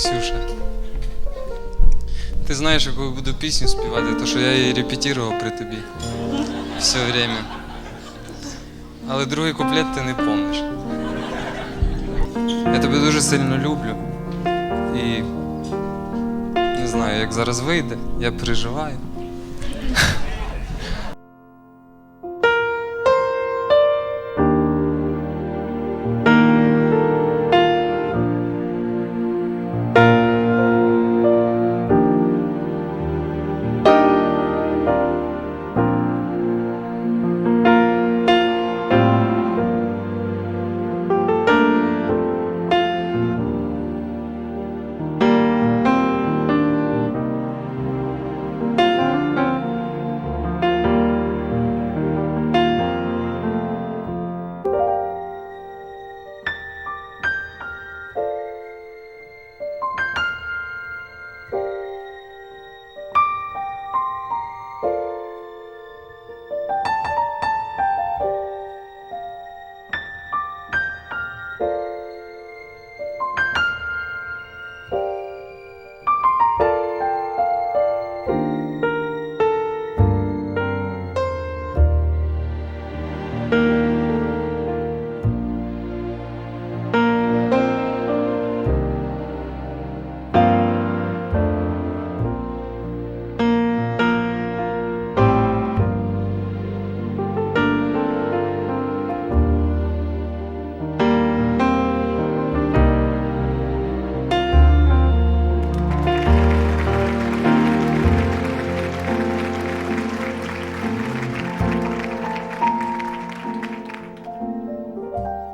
Ксюша. Ти знаєш, яку я буду пісню співати, то що я її репетував при тобі все время. Але другий куплет ти не помниш. Я тебе дуже сильно люблю. І не знаю, як зараз вийде, я переживаю.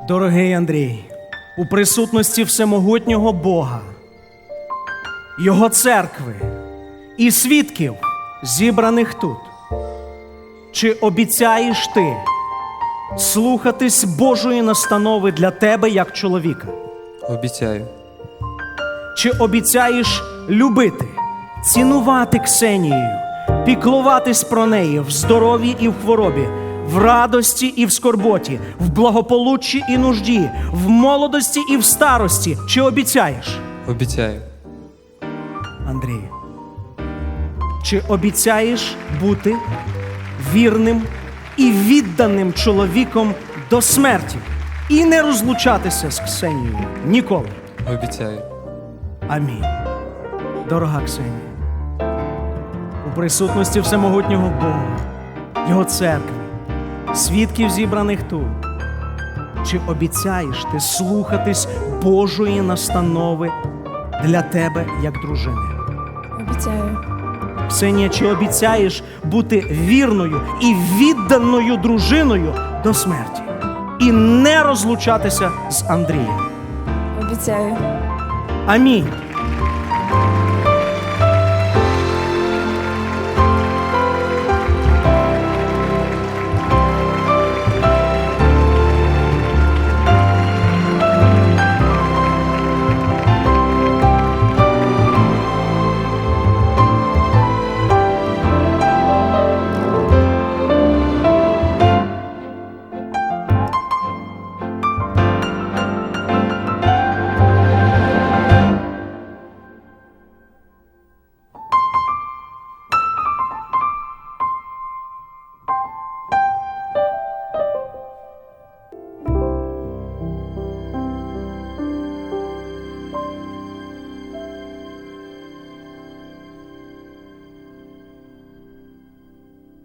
Дорогий Андрій, у присутності всемогутнього Бога, Його церкви і свідків, зібраних тут, чи обіцяєш ти слухатись Божої настанови для тебе як чоловіка? Обіцяю. Чи обіцяєш любити, цінувати Ксенію, піклуватись про неї в здоров'ї і в хворобі, в радості і в скорботі, в благополуччі і нужді, в молодості і в старості? Чи обіцяєш, Обіцяю. Андрій? Чи обіцяєш бути вірним і відданим чоловіком до смерті і не розлучатися з Ксенією ніколи? Обіцяю. Амінь. Дорога Ксенія, у присутності всемогутнього Бога, Його церкви, свідків зібраних тут. Чи обіцяєш ти слухатись Божої настанови для тебе як дружини? Обіцяю. Ксенія, чи обіцяєш бути вірною і відданою дружиною до смерті і не розлучатися з Андрієм? Обіцяю. Амінь.